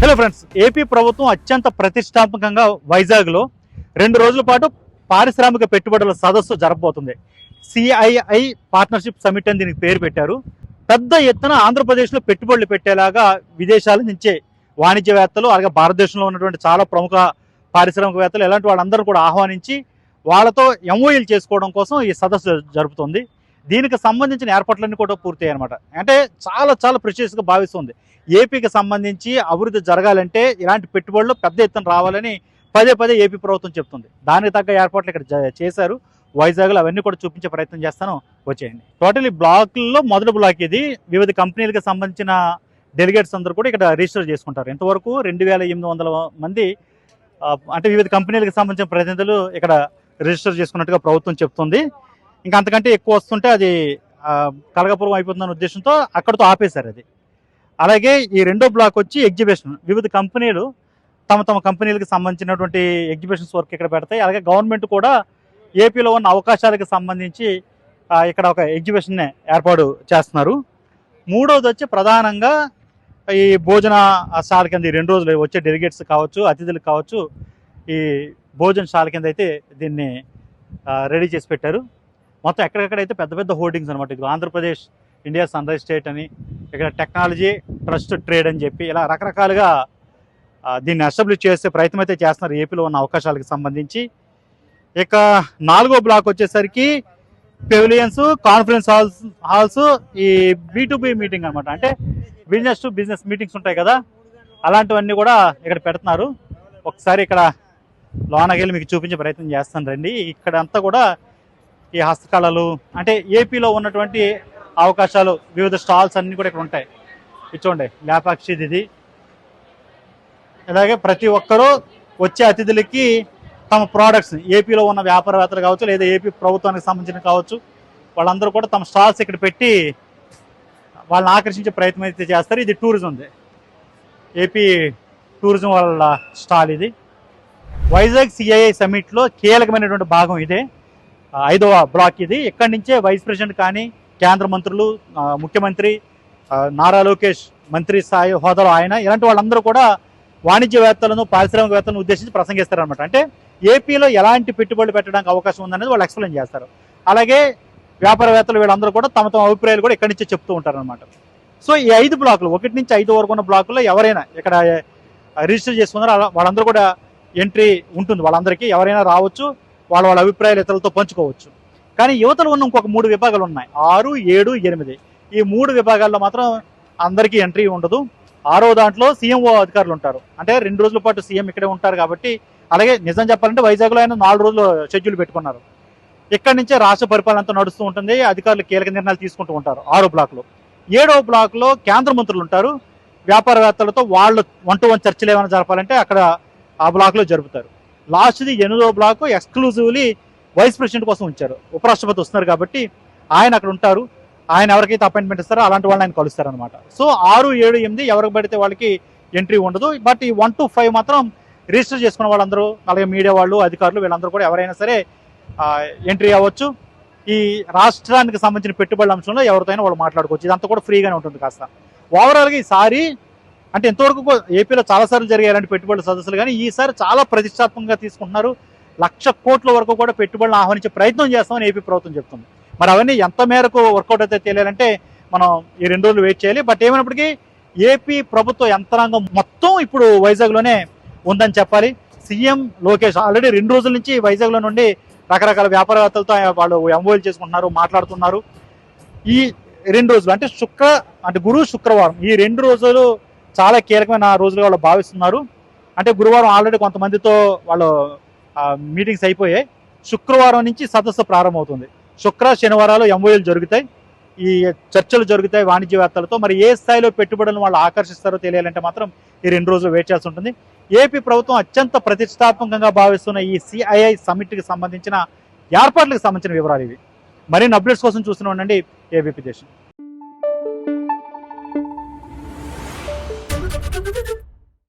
Hello friends AP ప్రభుత్వం అత్యంత ప్రతిష్టాత్మకంగా వైజాగ్లో రెండు రోజుల పాటు పారిశ్రామిక పెట్టుబడుల సదస్సు జరగబోతుంది సిఐఐ పార్ట్నర్షిప్ సమిట్ అని దీనికి పేరు పెట్టారు. పెద్ద ఎత్తున ఆంధ్రప్రదేశ్లో పెట్టుబడులు పెట్టేలాగా విదేశాల నుంచే వాణిజ్యవేత్తలు అలాగే భారతదేశంలో ఉన్నటువంటి చాలా ప్రముఖ పారిశ్రామికవేత్తలు ఇలాంటి వాళ్ళందరూ కూడా ఆహ్వానించి వాళ్ళతో ఎంఓఈలు చేసుకోవడం కోసం ఈ సదస్సు జరుపుతుంది. దీనికి సంబంధించిన ఏర్పాట్లన్నీ కూడా పూర్తయ్యాయి అనమాట అంటే చాలా చాలా ప్రిషియస్గా భావిస్తుంది. ఏపీకి సంబంధించి అభివృద్ధి జరగాలంటే ఇలాంటి పెట్టుబడులు పెద్ద ఎత్తున రావాలని పదే పదే ఏపీ ప్రభుత్వం చెప్తుంది. దానికి తగ్గ ఏర్పాట్లు ఇక్కడ జ- చేశారు. వైజాగ్లో అవన్నీ కూడా చూపించే ప్రయత్నం చేస్తాను. వచ్చేయండి. టోటల్ బ్లాక్లో మొదటి బ్లాక్ ఇది. వివిధ కంపెనీలకు సంబంధించిన డెలిగేట్స్ అందరూ కూడా ఇక్కడ రిజిస్టర్ చేసుకుంటారు. ఇంతవరకు రెండు వేల ఎనిమిది వందల మంది అంటే వివిధ కంపెనీలకు సంబంధించిన ప్రతినిధులు ఇక్కడ రిజిస్టర్ చేసుకున్నట్టుగా ప్రభుత్వం చెప్తుంది. ఇంకా అంతకంటే ఎక్కువ వస్తుంటే అది కలగపురం అయిపోతుందనే ఉద్దేశంతో అక్కడితో ఆపేశారు అది. అలాగే ఈ రెండో బ్లాక్ వచ్చి ఎగ్జిబిషన్. వివిధ కంపెనీలు తమ తమ కంపెనీలకు సంబంధించినటువంటి ఎగ్జిబిషన్స్ వర్క్ ఇక్కడ పెడతాయి. అలాగే గవర్నమెంట్ కూడా ఏపీలో ఉన్న అవకాశాలకు సంబంధించి ఇక్కడ ఒక ఎగ్జిబిషన్ ఏర్పాటు చేస్తున్నారు. మూడోది వచ్చి ప్రధానంగా ఈ భోజన శాల కింద ఈ రెండు రోజులు వచ్చే డెలిగేట్స్ కావచ్చు అతిథులు కావచ్చు ఈ భోజనశాల కింద అయితే దీన్ని రెడీ చేసి పెట్టారు. మొత్తం ఎక్కడెక్కడైతే పెద్ద పెద్ద హోర్డింగ్స్ అనమాట ఇది Andhra Pradesh India sunrise state అని ఇక్కడ టెక్నాలజీ ట్రస్ట్ ట్రేడ్ అని చెప్పి ఇలా రకరకాలుగా దీన్ని ఎస్టాబ్లిష్ చేసే ప్రయత్నం అయితే చేస్తున్నారు ఏపీలో ఉన్న అవకాశాలకు సంబంధించి. ఇక నాలుగో బ్లాక్ వచ్చేసరికి పెవిలియన్స్ కాన్ఫరెన్స్ హాల్స్ హాల్స్ ఈ బీ బి మీటింగ్ అనమాట అంటే బిజినెస్ టు బిజినెస్ మీటింగ్స్ ఉంటాయి కదా అలాంటివన్నీ కూడా ఇక్కడ పెడుతున్నారు. ఒకసారి ఇక్కడ లోనకెళ్ళి మీకు చూపించే ప్రయత్నం చేస్తాను రండి. ఇక్కడ అంతా కూడా ఈ హస్తకళలు అంటే ఏపీలో ఉన్నటువంటి అవకాశాలు వివిధ స్టాల్స్ అన్నీ కూడా ఇక్కడ ఉంటాయి. ఇచ్చోండి లేపాక్షిది ఇది. అలాగే ప్రతి ఒక్కరూ వచ్చే అతిథులకి తమ ప్రోడక్ట్స్ ఏపీలో ఉన్న వ్యాపారవేత్తలు కావచ్చు లేదా ఏపీ ప్రభుత్వానికి సంబంధించిన కావచ్చు వాళ్ళందరూ కూడా తమ స్టాల్స్ ఇక్కడ పెట్టి వాళ్ళని ఆకర్షించే ప్రయత్నం అయితే చేస్తారు. ఇది టూరిజంది ఏపీ టూరిజం వాళ్ళ స్టాల్ ఇది. వైజాగ్ సిఐఐ సమిట్లో కీలకమైనటువంటి భాగం ఇదే. ఐదవ బ్లాక్ ఇది. ఇక్కడి నుంచే వైస్ ప్రెసిడెంట్ కానీ కేంద్ర మంత్రులు ముఖ్యమంత్రి నారా లోకేష్ మంత్రి స్థాయి హోదాలో ఆయన ఇలాంటి వాళ్ళందరూ కూడా వాణిజ్యవేత్తలను పారిశ్రామికవేత్తలను ఉద్దేశించి ప్రసంగిస్తారనమాట అంటే ఏపీలో ఎలాంటి పెట్టుబడులు పెట్టడానికి అవకాశం ఉందనేది వాళ్ళు ఎక్స్ప్లెయిన్ చేస్తారు. అలాగే వ్యాపారవేత్తలు వీళ్ళందరూ కూడా తమ తమ అభిప్రాయాలు కూడా ఇక్కడి నుంచే చెప్తూ ఉంటారనమాట సో ఈ ఐదు బ్లాకులు ఒకటి నుంచి ఐదు వరకు ఉన్న బ్లాకుల్లో ఎవరైనా ఇక్కడ రిజిస్టర్ చేసుకున్నారో అలా వాళ్ళందరూ కూడా ఎంట్రీ ఉంటుంది. వాళ్ళందరికీ ఎవరైనా రావచ్చు. వాళ్ళ వాళ్ళ అభిప్రాయాలు ఇతరులతో పంచుకోవచ్చు. కానీ యువతలు ఉన్న ఇంకొక మూడు విభాగాలు ఉన్నాయి. ఆరు ఏడు ఎనిమిది. ఈ మూడు విభాగాల్లో మాత్రం అందరికీ ఎంట్రీ ఉండదు. ఆరో దాంట్లో సీఎంఓ అధికారులు ఉంటారు. అంటే రెండు రోజుల పాటు సీఎం ఇక్కడే ఉంటారు కాబట్టి అలాగే నిజం చెప్పాలంటే వైజాగ్లో ఆయన నాలుగు రోజులు షెడ్యూల్ పెట్టుకున్నారు. ఇక్కడ నుంచే రాష్ట్ర పరిపాలన అంతా నడుస్తూ ఉంటుంది. అధికారులు కీలక నిర్ణయాలు తీసుకుంటూ ఉంటారు ఆరో బ్లాక్లో. ఏడో బ్లాక్లో కేంద్ర మంత్రులు ఉంటారు. వ్యాపారవేత్తలతో వాళ్ళు వన్ టు వన్ చర్చలు ఏమైనా జరపాలంటే అక్కడ ఆ బ్లాక్లో జరుపుతారు. లాస్ట్ది ఎనిమిదో బ్లాక్ ఎక్స్క్లూజివ్లీ వైస్ ప్రెసిడెంట్ కోసం ఉంచారు. ఉపరాష్ట్రపతి వస్తున్నారు కాబట్టి ఆయన అక్కడ ఉంటారు. ఆయన ఎవరికైతే అపాయింట్మెంట్ ఇస్తారో అలాంటి వాళ్ళని ఆయన కలుస్తారు అనమాట సో ఆరు ఏడు ఎనిమిది ఎవరికి పడితే వాళ్ళకి ఎంట్రీ ఉండదు. బట్ ఈ వన్ టు ఫైవ్ మాత్రం రిజిస్టర్ చేసుకున్న వాళ్ళందరూ అలాగే మీడియా వాళ్ళు అధికారులు వీళ్ళందరూ కూడా ఎవరైనా సరే ఎంట్రీ అవ్వచ్చు. ఈ రాష్ట్రానికి సంబంధించిన పెట్టుబడుల అంశంలో ఎవరితోనైనా వాళ్ళు మాట్లాడుకోవచ్చు. ఇదంతా కూడా ఫ్రీగానే ఉంటుంది కాస్త. ఓవరాల్గా ఈసారి అంటే ఎంతవరకు ఏపీలో చాలాసార్లు జరిగాయి ఇలాంటి పెట్టుబడుల సదస్సులు కానీ ఈసారి చాలా ప్రతిష్టాత్మకంగా తీసుకుంటున్నారు. లక్ష కోట్ల వరకు కూడా పెట్టుబడులను ఆహ్వానించే ప్రయత్నం చేస్తామని ఏపీ ప్రభుత్వం చెప్తుంది. మరి అవన్నీ ఎంత మేరకు వర్కౌట్ అయితే తెలియాలంటే మనం ఈ రెండు రోజులు వెయిట్ చేయాలి. బట్ ఏమైనప్పటికీ ఏపీ ప్రభుత్వ యంత్రాంగం మొత్తం ఇప్పుడు వైజాగ్లోనే ఉందని చెప్పాలి. సీఎం లోకేష్ ఆల్రెడీ రెండు రోజుల నుంచి వైజాగ్లో నుండి రకరకాల వ్యాపారవేత్తలతో వాళ్ళు ఎంఓఎల్ చేసుకుంటున్నారు మాట్లాడుతున్నారు. ఈ రెండు రోజులు అంటే శుక్ర అంటే గురు శుక్రవారం ఈ రెండు రోజులు చాలా కీలకమైన రోజులుగా వాళ్ళు భావిస్తున్నారు. అంటే గురువారం ఆల్రెడీ కొంతమందితో వాళ్ళు మీటింగ్స్ అయిపోయాయి. శుక్రవారం నుంచి సదస్సు ప్రారంభమవుతుంది. శుక్ర శనివారాలు ఎంఓఎల్ జరుగుతాయి. ఈ చర్చలు జరుగుతాయి వాణిజ్యవేత్తలతో. మరి ఏ స్థాయిలో పెట్టుబడులను వాళ్ళు ఆకర్షిస్తారో తెలియాలంటే మాత్రం ఈ రెండు రోజులు వెయిట్ చేసి ఉంటుంది. ఏపీ ప్రభుత్వం అత్యంత ప్రతిష్టాత్మకంగా భావిస్తున్న ఈ సిఐఐ సమ్మిట్కి సంబంధించిన ఏర్పాట్లకు సంబంధించిన వివరాలు ఇవి. మరిన్ని అప్డేట్స్ కోసం చూస్తూనే ఉండండి. ఏబీపీ దేశం.